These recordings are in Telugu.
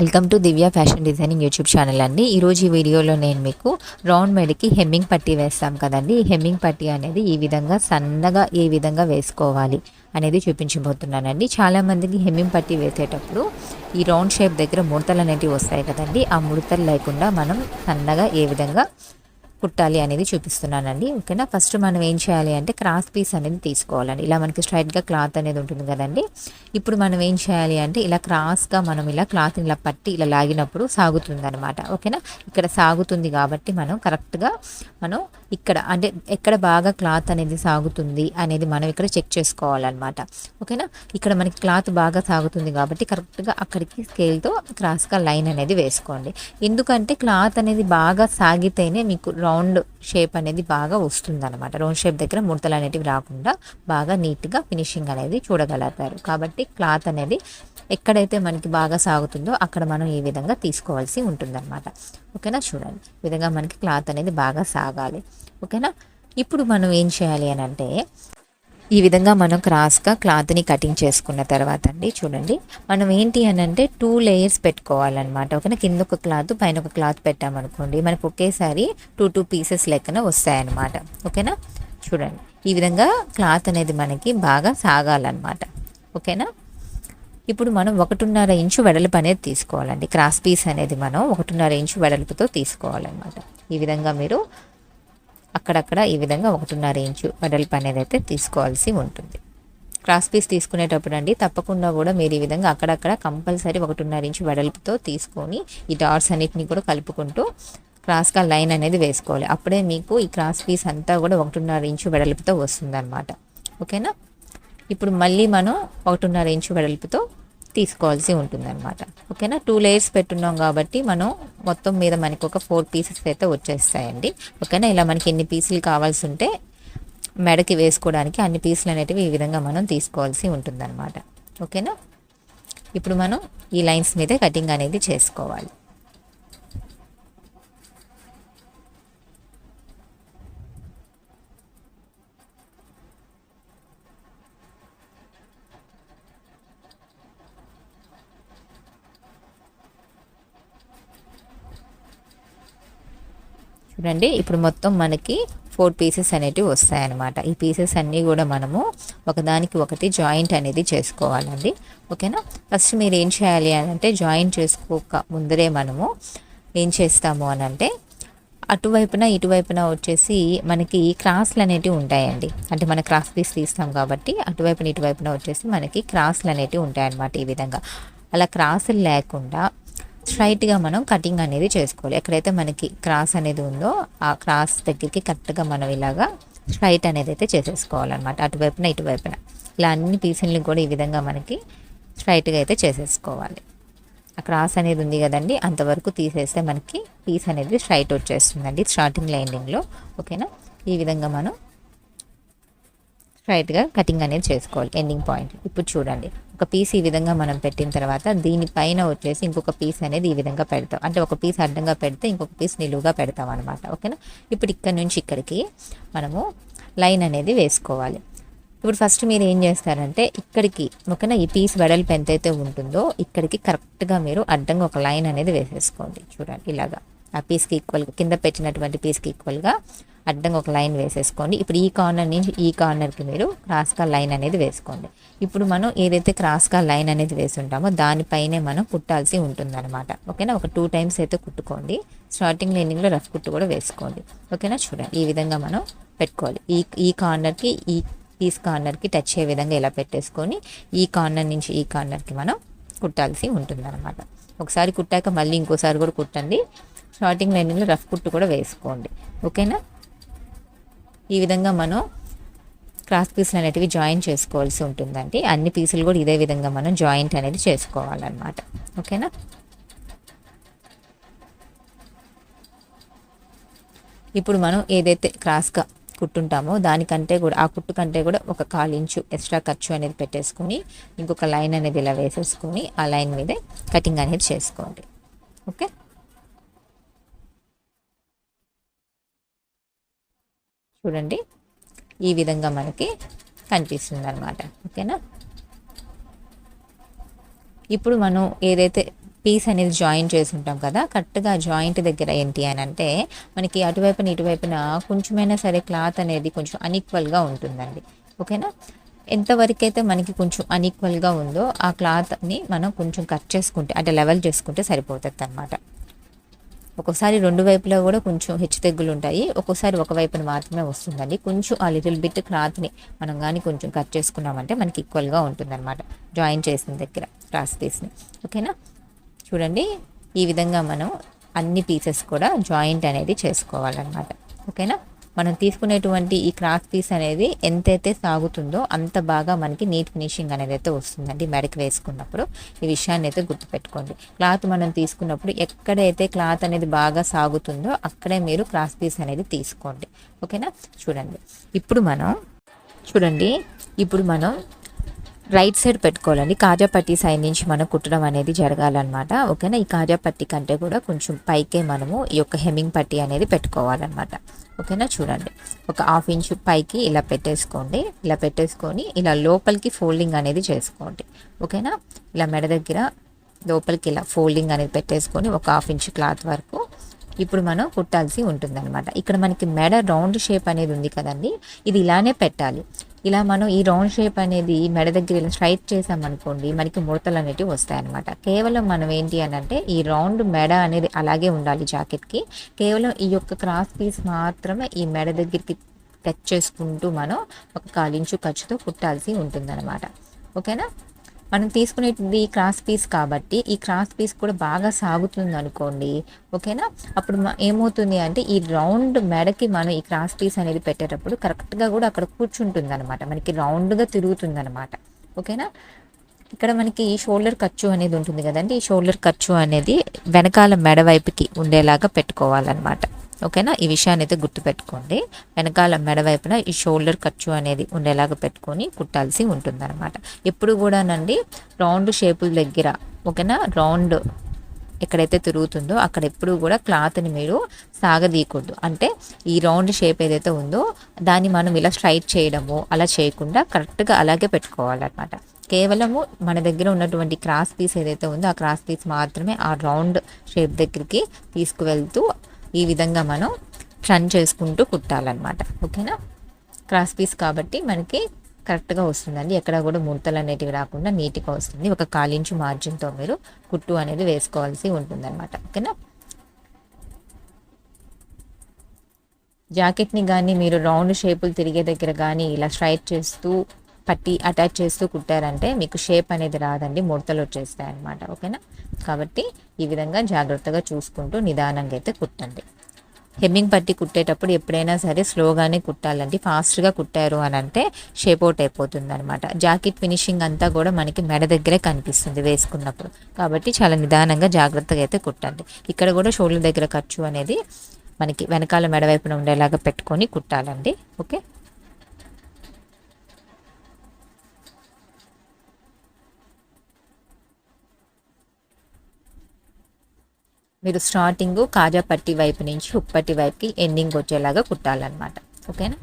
Welcome to Divya fashion designing YouTube channel అండి. ఈరోజు ఈ వీడియోలో నేను మీకు రౌండ్ మెడకి హెమ్మింగ్ పట్టీ వేస్తాం కదండి. ఈ హెమ్మింగ్ పట్టీ అనేది ఈ విధంగా సన్నగా ఏ విధంగా వేసుకోవాలి అనేది చూపించబోతున్నానండి. చాలామందికి హెమ్మింగ్ పట్టీ వేసేటప్పుడు ఈ రౌండ్ షేప్ దగ్గర ముడతలు అనేటివి వస్తాయి కదండి. ఆ ముడతలు లేకుండా మనం సన్నగా ఏ విధంగా కుట్టాలి అనేది చూపిస్తున్నానండి. ఓకేనా? ఫస్ట్ మనం ఏం చేయాలి అంటే క్రాస్ పీస్ అనేది తీసుకోవాలండి. ఇలా మనకి స్ట్రైట్గా క్లాత్ అనేది ఉంటుంది కదండి. ఇప్పుడు మనం ఏం చేయాలి అంటే ఇలా క్రాస్గా మనం ఇలా క్లాత్ని ఇలా పట్టి ఇలా లాగినప్పుడు సాగుతుంది అనమాట ఓకేనా? ఇక్కడ సాగుతుంది కాబట్టి మనం కరెక్ట్గా మనం ఇక్కడ అంటే ఎక్కడ బాగా క్లాత్ అనేది సాగుతుంది అనేది మనం ఇక్కడ చెక్ చేసుకోవాలన్నమాట. ఓకేనా? ఇక్కడ మనకి క్లాత్ బాగా సాగుతుంది కాబట్టి కరెక్ట్గా అక్కడికి స్కేల్తో క్రాస్గా లైన్ అనేది వేసుకోండి. ఎందుకంటే క్లాత్ అనేది బాగా సాగితేనే మీకు రౌండ్ షేప్ అనేది బాగా వస్తుంది అనమాట రౌండ్ షేప్ దగ్గర ముడతలు అనేటివి రాకుండా బాగా నీట్గా ఫినిషింగ్ అనేది చూడగలుగుతారు. కాబట్టి క్లాత్ అనేది ఎక్కడైతే మనకి బాగా సాగుతుందో అక్కడ మనం ఈ విధంగా తీసుకోవాల్సి ఉంటుందన్నమాట. ఓకేనా? చూడండి. ఈ విధంగా మనకి క్లాత్ అనేది బాగా సాగాలి. ఓకేనా? ఇప్పుడు మనం ఏం చేయాలి అని అంటే ఈ విధంగా మనం క్రాస్గా క్లాత్ని కటింగ్ చేసుకున్న తర్వాత అండి చూడండి. మనం ఏంటి అని అంటే టూ లేయర్స్ పెట్టుకోవాలన్నమాట. ఓకేనా? కింద ఒక క్లాత్ పైన ఒక క్లాత్ పెట్టామనుకోండి మనకు ఒకేసారి టూ టూ పీసెస్ లెక్కన వస్తాయన్నమాట. ఓకేనా? చూడండి. ఈ విధంగా క్లాత్ అనేది మనకి బాగా సాగాలన్నమాట. ఓకేనా? ఇప్పుడు మనం ఒకటిన్నర ఇంచు వెడల్పు అనేది తీసుకోవాలండి. క్రాస్ పీస్ అనేది మనం ఒకటిన్నర ఇంచు వెడల్పుతో తీసుకోవాలన్నమాట. ఈ విధంగా మీరు అక్కడక్కడ ఈ విధంగా ఒకటిన్నర ఇంచు వెడల్పు అనేది అయితే తీసుకోవాల్సి ఉంటుంది. క్రాస్ పీస్ తీసుకునేటప్పుడు అండి తప్పకుండా కూడా మీరు ఈ విధంగా అక్కడక్కడ కంపల్సరీ ఒకటిన్నర ఇంచు వెడల్పుతో తీసుకొని ఈ డాట్స్ అన్నిటిని కూడా కలుపుకుంటూ క్రాస్గా లైన్ అనేది వేసుకోవాలి. అప్పుడే మీకు ఈ క్రాస్ పీస్ అంతా కూడా ఒకటిన్నర ఇంచు వెడల్పుతో వస్తుందన్నమాట. ఓకేనా? ఇప్పుడు మళ్ళీ మనం ఒకటిన్నర ఇంచు వెడల్పుతో తీసుకోవాల్సి ఉంటుందన్నమాట. ఓకేనా? టూ లేయర్స్ పెట్టున్నాం కాబట్టి మనం మొత్తం మీద మనకి ఒక ఫోర్ పీసెస్ అయితే వచ్చేస్తాయండి. ఓకేనా? ఇలా మనకి ఎన్ని పీసులు కావాల్సి ఉంటే మెడకి వేసుకోవడానికి అన్ని పీసులు అనేటివి ఈ విధంగా మనం తీసుకోవాల్సి ఉంటుందన్నమాట. ఓకేనా? ఇప్పుడు మనం ఈ లైన్స్ మీదే కటింగ్ అనేది చేసుకోవాలి. చూడండి ఇప్పుడు మొత్తం మనకి ఫోర్ పీసెస్ అనేటివి వస్తాయన్నమాట. ఈ పీసెస్ అన్నీ కూడా మనము ఒకదానికి ఒకటి జాయింట్ అనేది చేసుకోవాలండి. ఓకేనా? ఫస్ట్ మీరు ఏం చేయాలి అని అంటే జాయింట్ చేసుకోక ముందరే మనము ఏం చేస్తాము అని అంటే అటువైపున ఇటువైపున వచ్చేసి మనకి క్రాస్లు అనేటివి ఉంటాయండి. అంటే మన క్రాస్ పీస్ తీస్తాం కాబట్టి అటువైపున ఇటువైపున వచ్చేసి మనకి క్రాస్లు అనేటివి ఉంటాయన్నమాట ఈ విధంగా. అలా క్రాసులు లేకుండా స్ట్రైట్గా మనం కటింగ్ అనేది చేసుకోవాలి. ఎక్కడైతే మనకి క్రాస్ అనేది ఉందో ఆ క్రాస్ దగ్గరికి కరెక్ట్గా మనం ఇలాగా స్ట్రైట్ అనేది అయితే చేసేసుకోవాలన్నమాట. అటువైపున ఇటువైపున. ఇలా అన్ని పీసుల్ని కూడా ఈ విధంగా మనకి స్ట్రైట్గా అయితే చేసేసుకోవాలి. ఆ క్రాస్ అనేది ఉంది కదండి అంతవరకు తీసేస్తే మనకి పీస్ అనేది స్ట్రైట్ వచ్చేస్తుందండి స్టార్టింగ్ లైనింగ్లో. ఓకేనా? ఈ విధంగా మనం స్ట్రైట్గా కటింగ్ అనేది చేసుకోవాలి. Ending point. ఇప్పుడు చూడండి. ఒక పీస్ ఈ విధంగా మనం పెట్టిన తర్వాత దీనిపైన వచ్చేసి ఇంకొక పీస్ అనేది ఈ విధంగా పెడతాం. అంటే ఒక పీస్ అడ్డంగా పెడితే ఇంకొక పీస్ నిలువుగా పెడతాం అనమాట ఓకేనా? ఇప్పుడు ఇక్కడ నుంచి ఇక్కడికి మనము లైన్ అనేది వేసుకోవాలి. ఇప్పుడు ఫస్ట్ మీరు ఏం చేస్తారంటే ఇక్కడికి ఓకేనా? ఈ పీస్ వెడల్పు ఎంతైతే ఉంటుందో ఇక్కడికి కరెక్ట్గా మీరు అడ్డంగా ఒక లైన్ అనేది వేసేసుకోండి. చూడండి ఇలాగా. ఆ పీస్కి ఈక్వల్గా కింద పెట్టినటువంటి పీస్కి ఈక్వల్గా అడ్డంగా ఒక లైన్ వేసేసుకోండి. ఇప్పుడు ఈ కార్నర్ నుంచి ఈ కార్నర్కి మీరు క్రాస్గా లైన్ అనేది వేసుకోండి. ఇప్పుడు మనం ఏదైతే క్రాస్గా లైన్ అనేది వేసుంటామో దానిపైనే మనం కుట్టాల్సి ఉంటుందన్నమాట. ఓకేనా? ఒక టూ టైమ్స్ అయితే కుట్టుకోండి. స్టార్టింగ్ లైనింగ్లో రఫ్ కుట్టు కూడా వేసుకోండి. ఓకేనా? చూడండి. ఈ విధంగా మనం పెట్టుకోవాలి. ఈ ఈ కార్నర్కి ఈ పీస్ కార్నర్కి టచ్ అయ్యే విధంగా ఇలా పెట్టేసుకొని ఈ కార్నర్ నుంచి ఈ కార్నర్కి మనం కుట్టాల్సి ఉంటుందన్నమాట. ఒకసారి కుట్టాక మళ్ళీ ఇంకోసారి కూడా కుట్టండి. స్టార్టింగ్ లైనింగ్లో రఫ్ కుట్టు కూడా వేసుకోండి. ఓకేనా? ఈ విధంగా మనం క్రాస్ పీసులు అనేటివి జాయిన్ చేసుకోవాల్సి ఉంటుందండి. అన్ని పీసులు కూడా ఇదే విధంగా మనం జాయింట్ అనేది చేసుకోవాలన్నమాట. ఓకేనా? ఇప్పుడు మనం ఏదైతే క్రాస్గా కుట్టుంటామో దానికంటే కూడా ఆ కుట్టు కంటే కూడా ఒక కాలు ఇంచు ఎక్స్ట్రా ఖర్చు అనేది పెట్టేసుకొని ఇంకొక లైన్ అనేది ఇలా వేసేసుకొని ఆ లైన్ మీదే కటింగ్ అనేది చేసుకోండి. ఓకే? చూడండి. ఈ విధంగా మనకి కనిపిస్తుంది అనమాట ఓకేనా? ఇప్పుడు మనం ఏదైతే పీస్ అనేది జాయిన్ చేసి ఉంటాం కదా కరెక్ట్గా జాయింట్ దగ్గర ఏంటి అని అంటే మనకి అటువైపున ఇటువైపున కొంచెమైనా సరే క్లాత్ అనేది కొంచెం అన్ఈక్వల్గా ఉంటుందండి. ఓకేనా? ఎంతవరకు అయితే మనకి కొంచెం అన్ఈక్వల్గా ఉందో ఆ క్లాత్ని మనం కొంచెం కట్ చేసుకుంటే అంటే లెవెల్ చేసుకుంటే సరిపోతుంది అనమాట ఒక్కోసారి రెండు వైపులా కూడా కొంచెం హెచ్చు తెగ్గులు ఉంటాయి. ఒక్కోసారి ఒక వైపున మాత్రమే వస్తుందండి. కొంచెం ఆ లిటిల్ బిట్ క్లాత్ని మనం కానీ కొంచెం కట్ చేసుకున్నామంటే మనకి ఈక్వల్గా ఉంటుందన్నమాట. జాయిన్ చేసిన దగ్గర క్రాస్ పీస్ని ఓకేనా చూడండి ఈ విధంగా మనం అన్ని పీసెస్ కూడా జాయింట్ అనేది చేసుకోవాలన్నమాట. ఓకేనా మనం తీసుకునేటువంటి ఈ క్రాస్ పీస్ అనేది ఎంతైతే సాగుతుందో అంత బాగా మనకి నీట్ ఫినిషింగ్ అనేది అయితే వస్తుందండి మెడకి వేసుకున్నప్పుడు. ఈ విషయాన్ని అయితే గుర్తుపెట్టుకోండి. క్లాత్ మనం తీసుకున్నప్పుడు ఎక్కడైతే క్లాత్ అనేది బాగా సాగుతుందో అక్కడే మీరు క్రాస్ పీస్ అనేది తీసుకోండి. ఓకేనా? చూడండి. ఇప్పుడు మనం చూడండి. ఇప్పుడు మనం రైట్ సైడ్ పెట్టుకోవాలండి. కాజాపట్టి సైడ్ నుంచి మనం కుట్టడం అనేది జరగాలన్నమాట. ఓకేనా? ఈ కాజాపట్టి కంటే కూడా కొంచెం పైకే మనము ఈ యొక్క హెమ్మింగ్ పట్టి అనేది పెట్టుకోవాలన్నమాట. ఓకేనా? చూడండి. ఒక హాఫ్ ఇంచ్ పైకి ఇలా పెట్టేసుకోండి. ఇలా పెట్టేసుకొని ఇలా లోపలికి ఫోల్డింగ్ అనేది చేసుకోండి. ఓకేనా? ఇలా మెడ దగ్గర లోపలికి ఇలా ఫోల్డింగ్ అనేది పెట్టేసుకొని ఒక హాఫ్ ఇంచ్ క్లాత్ వరకు ఇప్పుడు మనం కుట్టాల్సి ఉంటుందన్నమాట. ఇక్కడ మనకి మెడ రౌండ్ షేప్ అనేది ఉంది కదండి. ఇది ఇలానే పెట్టాలి. ఇలా మనం ఈ రౌండ్ షేప్ అనేది మెడ దగ్గర ఇలా స్ట్రైట్ చేసామనుకోండి మనకి ముడతలు అనేవి వస్తాయన్నమాట. కేవలం మనం ఏంటి అని అంటే ఈ రౌండ్ మెడ అనేది అలాగే ఉండాలి జాకెట్కి. కేవలం ఈ యొక్క క్రాస్ పీస్ మాత్రమే ఈ మెడ దగ్గరికి టచ్ చేసుకుంటూ మనం ఒక కాలించు ఖర్చుతో కుట్టాల్సి ఉంటుందన్నమాట. ఓకేనా? మనం తీసుకునేది క్రాస్ పీస్ కాబట్టి ఈ క్రాస్ పీస్ కూడా బాగా సాగుతుంది అనుకోండి ఓకేనా? అప్పుడు ఏమవుతుంది అంటే ఈ రౌండ్ మెడకి మనం ఈ క్రాస్ పీస్ అనేది పెట్టేటప్పుడు కరెక్ట్గా కూడా అక్కడ కూర్చుంటుంది అనమాట మనకి రౌండ్గా తిరుగుతుంది అనమాట ఓకేనా? ఇక్కడ మనకి ఈ షోల్డర్ ఖర్చు అనేది ఉంటుంది కదండి. ఈ షోల్డర్ ఖర్చు అనేది వెనకాల మెడ వైపుకి ఉండేలాగా పెట్టుకోవాలన్నమాట. ఓకేనా? ఈ విషయాన్ని అయితే గుర్తుపెట్టుకోండి. వెనకాల మెడ వైపున ఈ షోల్డర్ ఖర్చు అనేది ఉండేలాగా పెట్టుకొని కుట్టాల్సి ఉంటుందన్నమాట. ఎప్పుడు కూడానండి రౌండ్ షేపుల దగ్గర ఓకేనా? రౌండ్ ఎక్కడైతే తిరుగుతుందో అక్కడ ఎప్పుడు కూడా క్లాత్ని మీరు సాగదీయకూడదు. అంటే ఈ రౌండ్ షేప్ ఏదైతే ఉందో దాన్ని మనం ఇలా స్ట్రైట్ చేయడము అలా చేయకుండా కరెక్ట్గా అలాగే పెట్టుకోవాలన్నమాట. కేవలము మన దగ్గర ఉన్నటువంటి క్రాస్ పీస్ ఏదైతే ఉందో ఆ క్రాస్ పీస్ మాత్రమే ఆ రౌండ్ షేప్ దగ్గరికి తీసుకువెళ్తూ ఈ విధంగా మనం టర్న్ చేసుకుంటూ కుట్టాలన్నమాట. ఓకేనా? క్రాస్ పీస్ కాబట్టి మనకి కరెక్ట్గా వస్తుందండి. ఎక్కడ కూడా ముడతలు అనేటివి రాకుండా నీట్గా వస్తుంది. ఒక కాలించు మార్జిన్తో మీరు కుట్టు అనేది వేసుకోవాల్సి ఉంటుందన్నమాట. ఓకేనా? జాకెట్ని కానీ మీరు రౌండ్ షేపులు తిరిగే దగ్గర కానీ ఇలా స్ట్రైట్ చేస్తూ పట్టి అటాచ్ చేస్తూ కుట్టారంటే మీకు షేప్ అనేది రాదండి ముడతలు వచ్చేస్తాయి అనమాట ఓకేనా? కాబట్టి ఈ విధంగా జాగ్రత్తగా చూసుకుంటూ నిదానంగా అయితే కుట్టండి. హెమ్మింగ్ పట్టి కుట్టేటప్పుడు ఎప్పుడైనా సరే స్లోగానే కుట్టాలండి. ఫాస్ట్గా కుట్టారు అని అంటే షేప్ అవుట్ అయిపోతుంది అనమాట జాకెట్ ఫినిషింగ్ అంతా కూడా మనకి మెడ దగ్గరే కనిపిస్తుంది వేసుకున్నప్పుడు. కాబట్టి చాలా నిదానంగా జాగ్రత్తగా అయితే కుట్టండి. ఇక్కడ కూడా షోల్డర్ దగ్గర ఖర్చు అనేది మనకి వెనకాల మెడ వైపున ఉండేలాగా పెట్టుకొని కుట్టాలండి ఓకే? మీరు స్టార్టింగ్ కాజా పట్టి వైపు నుంచి ఉప్పట్టి వైపుకి ఎండింగ్ వచ్చేలాగా కుట్టాలన్నమాట. ఓకేనా?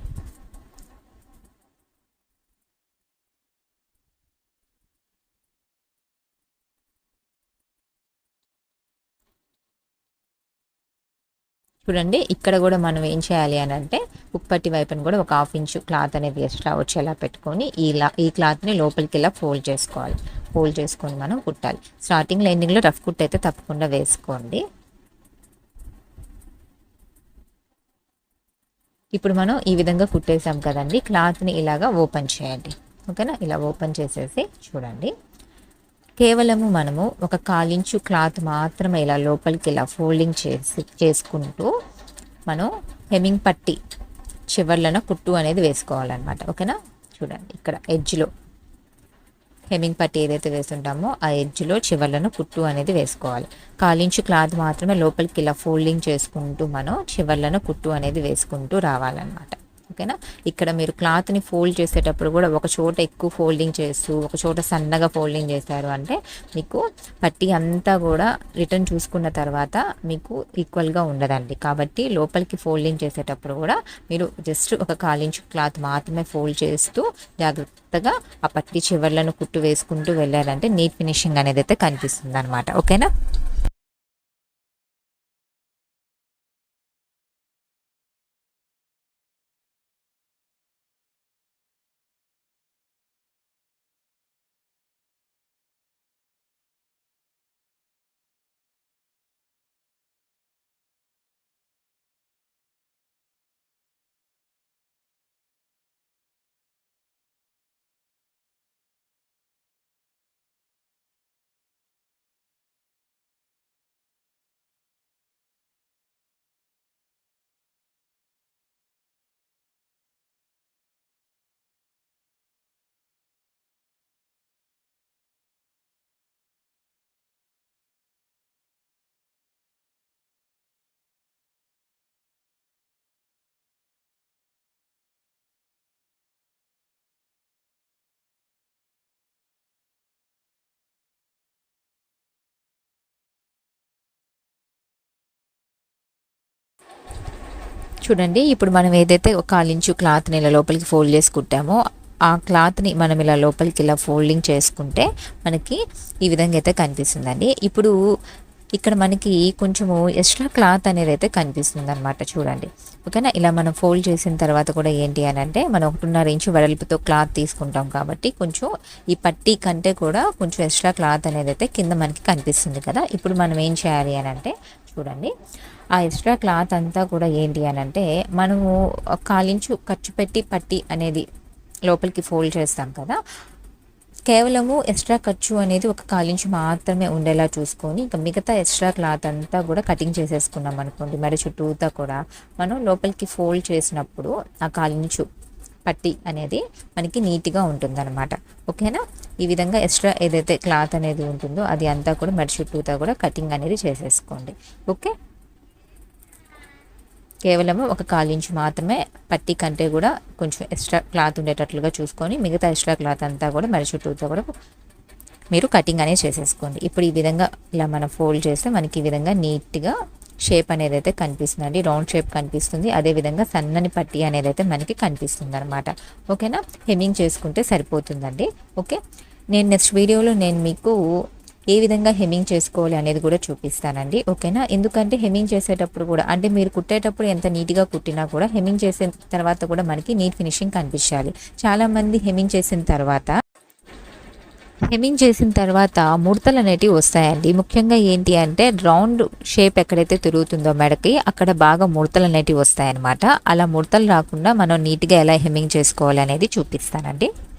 చూడండి ఇక్కడ కూడా మనం ఏం చేయాలి అని అంటే ఉప్పటి వైపుని కూడా ఒక హాఫ్ ఇంచు క్లాత్ అనేది ఎక్స్ట్రా వచ్చేలా పెట్టుకొని ఇలా ఈ క్లాత్ని లోపలికి ఇలా ఫోల్డ్ చేసుకోవాలి. ఫోల్డ్ చేసుకొని మనం కుట్టాలి. స్టార్టింగ్ ఎండింగ్లో రఫ్ కుట్ అయితే తప్పకుండా వేసుకోండి. ఇప్పుడు మనం ఈ విధంగా కుట్టేసాం కదండి క్లాత్ని ఇలాగా ఓపెన్ చేయండి. ఓకేనా? ఇలా ఓపెన్ చేసేసి చూడండి. కేవలము మనము ఒక కాలించు క్లాత్ మాత్రమే ఇలా లోపలికి ఇలా ఫోల్డింగ్ చేసి చేసుకుంటూ మనం హెమింగ్ పట్టి చివర్లను కుట్టు అనేది వేసుకోవాలన్నమాట. ఓకేనా? చూడండి ఇక్కడ ఎడ్జ్లో హెమింగ్ పట్టి ఏదైతే వేస్తుంటామో ఆ ఎడ్జ్లో చివర్లను కుట్టు అనేది వేసుకోవాలి. కాలించు క్లాత్ మాత్రమే లోపలికి ఇలా ఫోల్డింగ్ చేసుకుంటూ మనం చివర్లను కుట్టు అనేది వేసుకుంటూ రావాలన్నమాట. ఓకేనా? ఇక్కడ మీరు క్లాత్ని ఫోల్డ్ చేసేటప్పుడు కూడా ఒక చోట ఎక్కువ ఫోల్డింగ్ చేస్తూ ఒక చోట సన్నగా ఫోల్డింగ్ చేశారు అంటే మీకు పట్టి అంతా కూడా రిటర్న్ చూసుకున్న తర్వాత మీకు ఈక్వల్గా ఉండదండి. కాబట్టి లోపలికి ఫోల్డింగ్ చేసేటప్పుడు కూడా మీరు జస్ట్ ఒక కాలించు క్లాత్ మాత్రమే ఫోల్డ్ చేస్తూ జాగ్రత్తగా ఆ పట్టి చివర్లను కుట్టు వేసుకుంటూ వెళ్ళారంటే నీట్ ఫినిషింగ్ అనేది అయితే కనిపిస్తుంది అనమాట ఓకేనా? చూడండి ఇప్పుడు మనం ఏదైతే ఒక కాలించు క్లాత్ని ఇలా లోపలికి ఫోల్డ్ చేసి కుట్టామో ఆ క్లాత్ని మనం ఇలా లోపలికి ఇలా ఫోల్డింగ్ చేసుకుంటే మనకి ఈ విధంగా అయితే కనిపిస్తుందండి. ఇప్పుడు ఇక్కడ మనకి కొంచెము ఎక్స్ట్రా క్లాత్ అనేది అయితే కనిపిస్తుంది అనమాట చూడండి. ఓకేనా? ఇలా మనం ఫోల్డ్ చేసిన తర్వాత కూడా ఏంటి అని అంటే మనం ఒకటిన్నర ఇంచు వెడల్పుతో క్లాత్ తీసుకుంటాం కాబట్టి కొంచెం ఈ పట్టీ కంటే కూడా కొంచెం ఎక్స్ట్రా క్లాత్ అనేది అయితే కింద మనకి కనిపిస్తుంది కదా. ఇప్పుడు మనం ఏం చేయాలి అని అంటే చూడండి. ఆ ఎక్స్ట్రా క్లాత్ అంతా కూడా ఏంటి అని అంటే మనము కాలించు ఖర్చు పెట్టి పట్టి అనేది లోపలికి ఫోల్డ్ చేస్తాం కదా. కేవలము ఎక్స్ట్రా ఖర్చు అనేది ఒక కాలించు మాత్రమే ఉండేలా చూసుకొని ఇంకా మిగతా ఎక్స్ట్రా క్లాత్ అంతా కూడా కటింగ్ చేసేసుకున్నాం అనుకోండి. మరి చుట్టూతా కూడా మనం లోపలికి ఫోల్డ్ చేసినప్పుడు ఆ కాలించు పట్టి అనేది మనకి నీట్గా ఉంటుందన్నమాట. ఓకేనా? ఈ విధంగా ఎక్స్ట్రా ఏదైతే క్లాత్ అనేది ఉంటుందో అది అంతా కూడా మెడ చుట్టూతా కూడా కటింగ్ అనేది చేసేసుకోండి. ఓకే? కేవలం ఒక కాలు ఇంచు మాత్రమే పట్టి కంటే కూడా కొంచెం ఎక్స్ట్రా క్లాత్ ఉండేటట్లుగా చూసుకొని మిగతా ఎక్స్ట్రా క్లాత్ అంతా కూడా మరి చుట్టూతో కూడా మీరు కటింగ్ అనేది చేసేసుకోండి. ఇప్పుడు ఈ విధంగా ఇలా మనం ఫోల్డ్ చేస్తే మనకి ఈ విధంగా నీట్గా షేప్ అనేది అయితే కనిపిస్తుందండి. రౌండ్ షేప్ కనిపిస్తుంది. అదేవిధంగా సన్నని పట్టి అనేది అయితే మనకి కనిపిస్తుంది అనమాట ఓకేనా? హెమ్మింగ్ చేసుకుంటే సరిపోతుందండి. ఓకే? నేను నెక్స్ట్ వీడియోలో నేను మీకు ఏ విధంగా హెమ్మింగ్ చేసుకోవాలి అనేది కూడా చూపిస్తానండి. ఓకేనా? ఎందుకంటే హెమ్మింగ్ చేసేటప్పుడు కూడా అంటే మీరు కుట్టేటప్పుడు ఎంత నీట్గా కుట్టినా కూడా హెమ్మింగ్ చేసిన తర్వాత కూడా మనకి నీట్ ఫినిషింగ్ కనిపించాలి చాలామంది హెమ్మింగ్ చేసిన తర్వాత హెమింగ్ చేసిన తర్వాత ముడతలు అనేటివి వస్తాయండి. ముఖ్యంగా ఏంటి అంటే రౌండ్ షేప్ ఎక్కడైతే తిరుగుతుందో మెడకి అక్కడ బాగా ముడతలు అనేటివి వస్తాయన్నమాట. అలా ముడతలు రాకుండా మనం నీట్గా ఎలా హెమ్మింగ్ చేసుకోవాలి అనేది చూపిస్తానండి.